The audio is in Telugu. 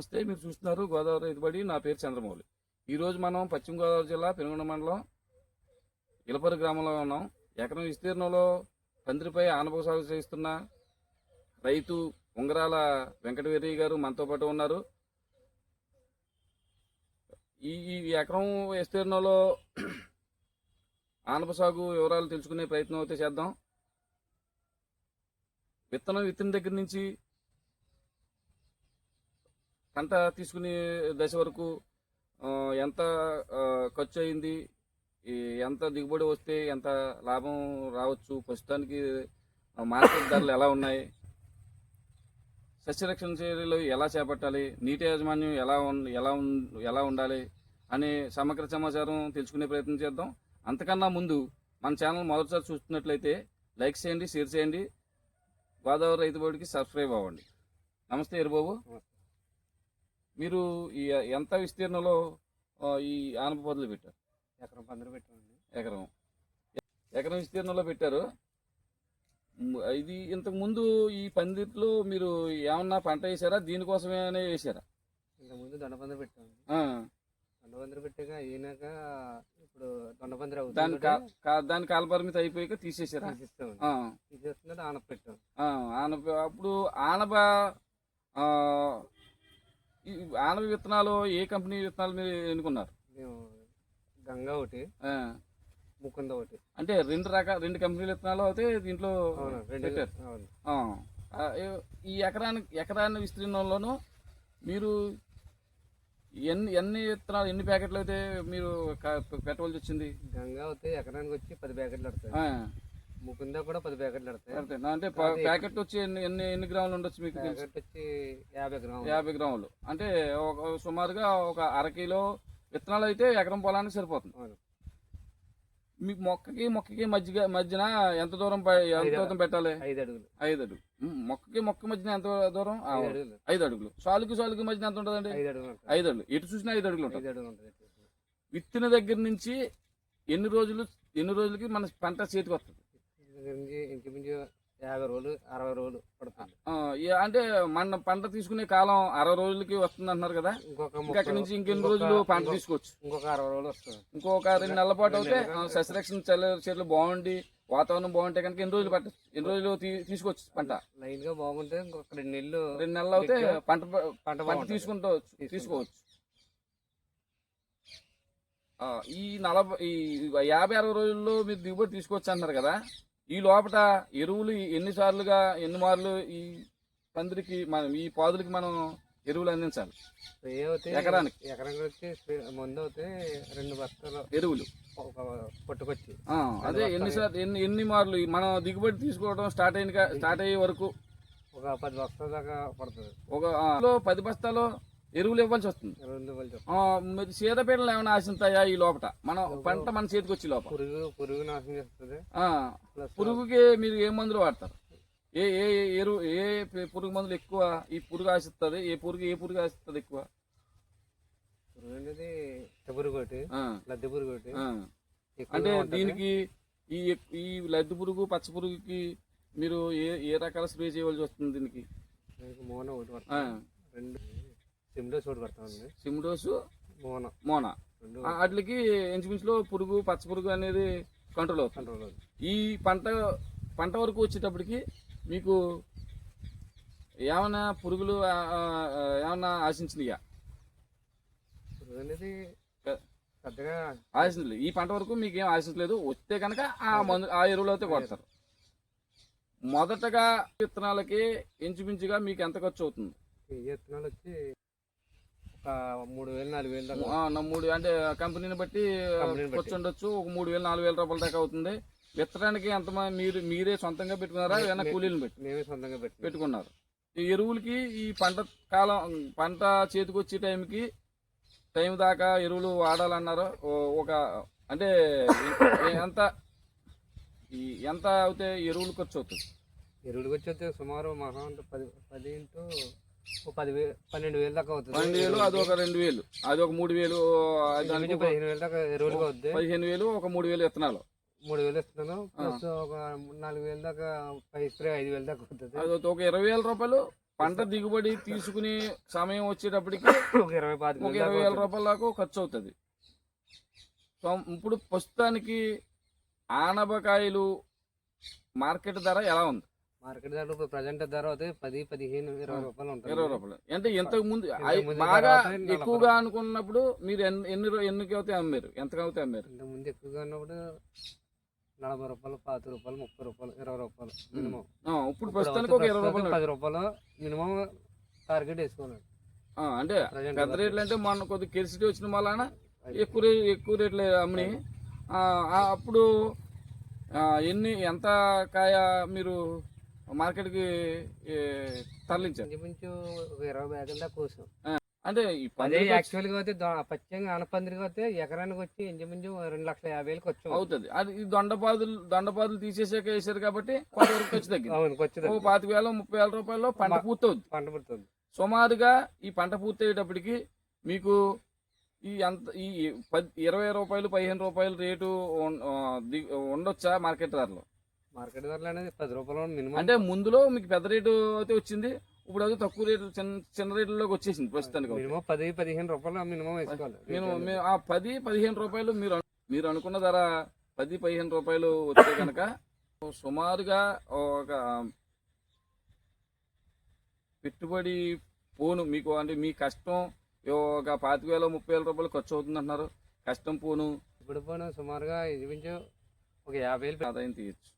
నమస్తే మీరు చూస్తున్నారు గోదావరి రైతుబడి నా పేరు చంద్రమౌళి. ఈరోజు మనం పశ్చిమ గోదావరి జిల్లా పెనుగొండ మండలం ఇలపరి గ్రామంలో ఉన్నాం. ఎకరం విస్తీర్ణంలో పందిరిపై ఆనపక సాగు చేస్తున్న రైతు ఉంగరాల వెంకటవీరయ్య గారు మనతో పాటు ఉన్నారు. ఈ ఈ ఎకరం విస్తీర్ణంలో ఆనప సాగు వివరాలు తెలుసుకునే ప్రయత్నం అయితే చేద్దాం. విత్తనం విత్తిన దగ్గర నుంచి పంట తీసుకునే దశ వరకు ఎంత ఖర్చు అయింది ఎంత దిగుబడి వస్తే ఎంత లాభం రావచ్చు ప్రస్తుతానికి మార్కెట్ ధరలు ఎలా ఉన్నాయి సస్యరక్షణ చర్యలు ఎలా చేపట్టాలి నీటి యాజమాన్యం ఎలా ఉన్- ఎలా ఎలా ఉండాలి అనే సమగ్ర సమాచారం తెలుసుకునే ప్రయత్నం చేద్దాం. అంతకన్నా ముందు మన ఛానల్ మొదటిసారి చూస్తున్నట్లయితే లైక్ చేయండి షేర్ చేయండి. గోదావరి రైతు బోర్డుకి సబ్స్క్రైబ్ అవ్వండి. నమస్తే ఎరుబాబు మీరు ఈ ఎంత విస్తీర్ణంలో ఈ ఆనప పొదలు పెట్టారు? ఎకరం పందిరి పెట్టామండి. ఎకరం. ఎకరం విస్తీర్ణంలో పెట్టారు. ఇది ఇంతకు ముందు ఈ పందిట్లో మీరు ఏమన్నా పంట వేసారా? దీనికోసమే వేసారా? ఇంతకుముందు దొండ పందిరి పెట్టామండి. ఆ, దొండ పందిరి పెట్టాక అయినాక ఇప్పుడు దొండ పందిరి దాని అవుతుంది కా- దాని కాలపరిమితి అయిపోయాక తీసేసారా? ఆ, తీసేస్తున్నది ఆనప పెట్టాం. ఆ, ఆనప అప్పుడు ఆనప ఆ, ఈ ఆనప విత్తనాలు ఏ కంపెనీ విత్తనాలు మీరు ఎన్నుకున్నారు? మేము గంగా ఒకటి ఆ, ముకుంద ఒకటి. అంటే రెండు రకాల రెండు కంపెనీల విత్తనాలు అయితే దీంట్లో అవును రెండు పెట్టారు. అవును. ఆ, ఆ, ఈ ఎకరానికి ఎకరాన్ని విస్తీర్ణంలోనూ మీరు ఎన్ని ఎన్ని విత్తనాలు ఎన్ని ప్యాకెట్లు అయితే మీరు క- పెట్టవలసి వచ్చింది? గంగా అయితే ఎకరానికి వచ్చి పది ప్యాకెట్లు పడతాయి. ఆ, ముకుంద కూడా పది ప్యాకెట్లు పడతాయి? అంటే ప్యాకెట్ వచ్చి ఎన్ని ఎన్ని ఎన్ని గ్రాములు ఉండొచ్చు మీకు ప్యాకెట్ వచ్చి యాభై గ్రాములు. యాభై గ్రాములు. అంటే ఒక సుమారుగా ఒక అర కిలో విత్తనాలు అయితే ఎకరం పొలానికి సరిపోతుంది. మీకు మొక్కకి మొక్కకి మధ్య మధ్యన ఎంత దూరం ఎంత దూరం పెట్టాలి? ఐదు అడుగులు. ఐదు అడుగులు. మొక్కకి మొక్క మధ్యన ఎంత దూరం? ఐదు అడుగులు. సాలుకి సాలుకి మధ్యన ఎంత ఉంటుందండి? ఐదు అడుగులు ఉంటాయి ఐదు అడుగులు. ఎటు చూసినా ఐదు అడుగులు ఉంటుంది. విత్తిన దగ్గర నుంచి ఎన్ని రోజులు ఎన్ని రోజులకి మన పంట చేతికి వస్తుంది? నుంచి ఇంచుమించు యాభై రోజులు అరవై రోజులు పడుతుంది. అంటే మన పంట తీసుకునే కాలం అరవై రోజులకి వస్తుంది అంటున్నారు కదా? ఇంకొక అక్కడి నుంచి ఇంకెన్ని రోజులు పంట తీసుకోవచ్చు? ఇంకొక అరవై రోజులు వస్తుంది. ఇంకొక రెండు నెలల పాటు అయితే సస్యరక్షణ చర్యలు బాగుండి వాతావరణం బాగుంటే కనుక ఎన్ని రోజులు పట్టచ్చు ఎన్ని రోజులు తీసుకోవచ్చు పంట? లైన్గా బాగుంటే ఇంకొక రెండు నెలలు రెండు నెలలు అయితే పంట పంట పంట. తీసుకుంటూ. తీసుకోవచ్చు. ఈ నలభై ఈ యాభై అరవై రోజుల్లో మీరు దిగుబడి తీసుకోవచ్చు అంటున్నారు కదా? ఈ లోపల ఎరువులు ఎన్ని సార్లుగా ఎన్ని మార్లు ఈ పందిరికి మనం ఈ పాదులకి మనం ఎరువులు అందించాలి. ఎకరానికి? ఎకరానికి వచ్చి మందు అవుతే రెండు బస్తాలు ఎరువులు. ఒక పట్టుకొచ్చి. అదే ఎన్ని సార్లు ఎన్ని ఎన్ని మార్లు మనం దిగుబడి తీసుకోవడం స్టార్ట్ అయిన స్టార్ట్ అయ్యే వరకు. ఒక పది బస్తాల దాకా పడుతుంది. ఒక పది బస్తాలు ఎరువులు ఇవ్వాల్సి వస్తుంది. మరి చీడపీడలు ఏమైనా ఆశిస్తాయా ఈ లోపల మనం పంట మన చేతికి వచ్చి లోపల పురుగు నాశనం చేస్తుంది. పురుగుకి మీరు ఏ మందులు వాడతారు? ఏ ఏ ఎరువు ఏ పురుగు మందులు ఎక్కువ ఈ పురుగు ఆశిస్తుంది? ఏ పురుగు ఏ పురుగు ఆశిస్తుంది ఎక్కువ? పురుగు అనేది పురుగు ఒకటి. లద్దె పురుగు అంటే. దీనికి ఈ ఈ లద్ది పురుగు పచ్చ పురుగుకి మీరు ఏ ఏ రకాల స్ప్రే చేయవలసి వస్తుంది దీనికి? మోన ఒకటి రెండు సిమ్డోస్ మోన. మోనా. వాటికి ఇంచుమించులో పురుగు పచ్చ పురుగు అనేది కంట్రోల్ అవుతుంది. ఈ పంట పంట వరకు వచ్చేటప్పటికి మీకు ఏమైనా పురుగులు ఏమైనా ఆశించినాయా? అనేది పెద్దగా ఆశించలేదు. ఈ పంట వరకు మీకు ఏం ఆశించలేదు. వస్తే కనుక ఆ మందు ఆ ఎరువులు అయితే కొడతారు. మొదటగా విత్తనాలకి ఇంచుమించుగా మీకు ఎంత ఖర్చు అవుతుంది? విత్తనాలు వచ్చి మూడు వేలు నాలుగు వేలు దాకా. మూడు అంటే కంపెనీని బట్టి. ఖర్చు ఉండొచ్చు ఒక మూడు వేలు నాలుగు వేల రూపాయల దాకా అవుతుంది. విత్తడానికి ఎంత మీరు మీరే సొంతంగా పెట్టుకున్నారా? ఏమైనా కూలీలను పెట్టి మేమే సొంతంగా పెట్టి పెట్టుకున్నారు. ఈ ఎరువులకి ఈ పంట కాలం పంట చేతికి వచ్చే టైంకి టైం దాకా ఎరువులు వాడాలన్నారు ఒక అంటే ఎంత ఈ ఎంత అవుతే ఎరువులు ఖర్చు అవుతుంది ఎరువులకి వచ్చి సుమారు మహా అంటే పది పది ఇంటూ పది వేలు పన్నెండు వేలు దాకా అవుతుంది. పన్నెండు వేలు అది ఒక రెండు వేలు. అది ఒక మూడు వేలు పదిహేను వేలు దాకా ఎరువులుగా అవుద్ది. పదిహేను వేలు ఒక మూడు వేలు విత్తనాలు మూడు వేలు ఇస్తున్నాను ప్లస్ ఒక నాలుగు వేలు దాకా పై స్ప్రే ఐదు వేలు దాకా అవుతుంది. అది ఒక ఇరవై వేల రూపాయలు పంట దిగుబడి తీసుకునే సమయం వచ్చేటప్పటికి ఒక ఇరవై పాతిక ఒక వేలు ఇరవై దాకా వేల అవుతుంది. రూపాయల దాకా ఖర్చు అవుతుంది. ఇప్పుడు ప్రస్తుతానికి ఆనపకాయలు మార్కెట్ ధర ఎలా ఉంది? మార్కెట్ ధర ఇప్పుడు ప్రజెంట్ ధర అయితే పది పదిహేను ఇరవై రూపాయలు ఉంటుంది. ఇరవై రూపాయలు. అంటే ఇంతకు ముందు బాగా ఎక్కువగా అనుకున్నప్పుడు మీరు ఎన్ని ఎన్ని ఎన్నికి అవుతాయి అమ్మారు? ఎంతకు అవుతాయి అమ్మారు ముందు ఎక్కువగా ఉన్నప్పుడు నలభై రూపాయలు పాతి రూపాయలు ముప్పై రూపాయలు ఇరవై రూపాయలు మినిమం. ఇప్పుడు ప్రస్తుతానికి ఒక ఇరవై రూపాయలు పది రూపాయలు మినిమం టార్గెట్ వేసుకోవాలి. అంటే పెద్ద రేట్లు అంటే మొన్న కొద్దిగా కెరిసిటీ వచ్చిన వలన ఎక్కువ ఎక్కువ రేట్లు అమ్మి. ఆ, ఆ, అప్పుడు ఎన్ని ఎంత కాయ మీరు మార్కెట్కి తరలించారు? ఇంచుమించు ఇరవై బ్యాగుల దాకా కోసం. అంటే ఈ అదే పందిరికి వచ్చి- యాక్చువల్గా అయితే దో- పచ్చంగా ఆనపందిరికి అయితే ఎకరానికి వచ్చి ఇంచుమించు రెండు లక్షల యాభై వేలకు వచ్చాం. అవుతుంది. అది ఈ దొండపాదులు దొండపాదులు తీసేసాక వేసారు కాబట్టి కొంతవరకు ఖర్చు తగ్గింది. అవును వచ్చింది ఓ పాతిక వేల ముప్పై వేల రూపాయల్లో పంట మా- పూర్తవుద్ది. పంట పడుతుంది సుమారుగా ఈ పంట పూర్తయ్యేటప్పటికి మీకు ఈ ఎంత ఈ పది ఇరవై రూపాయలు పదిహేను రూపాయలు రేటు ఉన్- ఆ, ది- ఉండొచ్చా మార్కెట్ ధరలో? మార్కెట్ ధరలు అనేది పది రూపాయలు మినిమం. అంటే ముందులో మీకు పెద్ద రేటు అయితే వచ్చింది ఇప్పుడు అది తక్కువ రేటు చిన్న చిన్న రేట్లలోకి వచ్చేసింది ప్రస్తుతానికి. మినిమం పది పదిహేను రూపాయలు మినిమం వేసుకోవాలి. నేను ఆ పది పదిహేను రూపాయలు మీరు మీరు అనుకున్న ధర పది పదిహేను రూపాయలు వస్తే కనుక సుమారుగా ఒక పెట్టుబడి పోను మీకు అంటే మీ కష్టం ఒక పాతిక వేల ముప్పై వేల రూపాయలు ఖర్చు అవుతుంది అంటున్నారు కష్టం పోను. ఇప్పుడు పోయిన సుమారుగా ఇంచుమించు ఒక యాభై వేలు ఆదాయం తీయచ్చు.